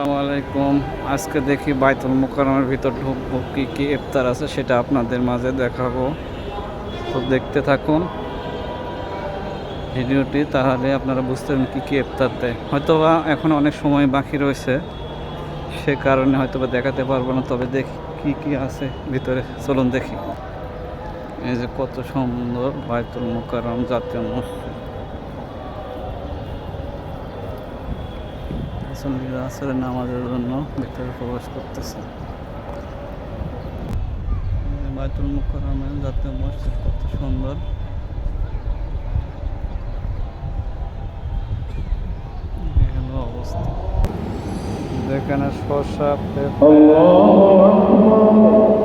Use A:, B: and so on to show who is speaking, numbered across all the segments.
A: আসসালামু আলাইকুম। আজকে দেখি বাইতুল মোকারমের ভিতর ঢুকবো, কী কী ইফতার আছে সেটা আপনাদের মাঝে দেখাবো। তো দেখতে থাকুন ভিডিওটি, তাহলে আপনারা বুঝতে পারবেন কী কী ইফতার দেয় হয়তোবা এখন অনেক সময় বাকি রয়েছে, সে কারণে হয়তোবা দেখাতে পারব না, তবে দেখি কী কী আছে ভিতরে। চলুন দেখি। এই যে কত সুন্দর বাইতুল মোকারম জাতীয় মসজিদ। মুসল্লিরা আসরের নামাজের জন্য ভিতরে প্রবেশ করতেছে। বাইতুল মুকরমের জাতীয় মসজিদ কত সুন্দর। অবস্থা যেখানে শসা পেঁপে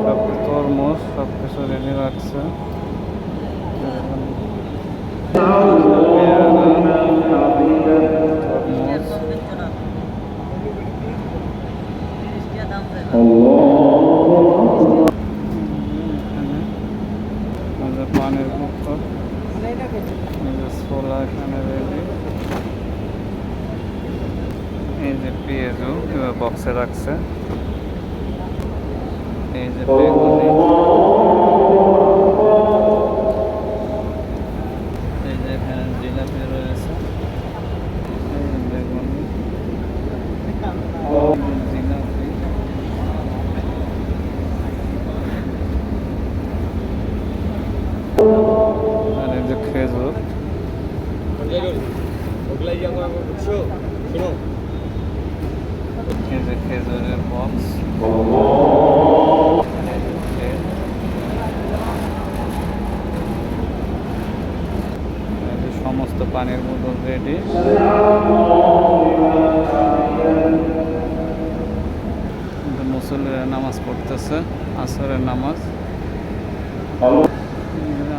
A: সব তরমুজ সব কিছু রেডি রাখছে তরমুজ এখানে আমাদের পানের বোতল ছোলা এখানে রেডি এই যে পেঁয়াজু বক্সে রাখছে এই যে বেগুনি এই যে এখানে জিলাপি রয়েছে এই যে বেগুনি জিলাপি আর এই যে খেজুর খেজুরের বক্স সমস্ত পানির বোতল রেডি মুসল্লিরা নামাজ পড়তেছে আসরের নামাজ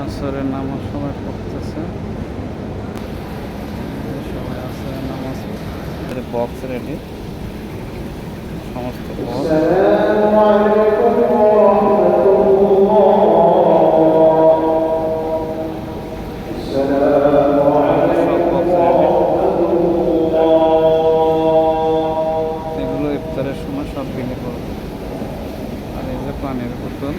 A: আসরের নামাজ সবাই পড়তেছে সবাই আসরের নামাজ বক্স রেডি সমস্ত এগুলো ইফতারের সময় সব বিলি আর এই যে পানির বোতল।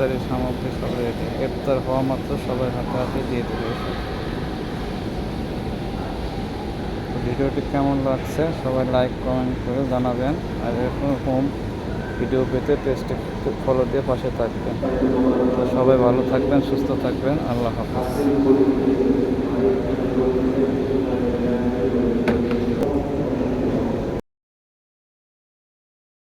A: যে ইফতারি সামগ্রী সব রেডি ইফতার হওয়া মাত্র সবাই হাতে হাতে দিয়ে দেবে। ভিডিওটি কেমন লাগছে? সবাই লাইক কমেন্ট করে জানাবেন। আর এরকম হোম ভিডিও পেতে পেজটি ফলো দিয়ে পাশে থাকবেন। সবাই ভালো থাকবেন, সুস্থ থাকবেন। আল্লাহ হাফিজ।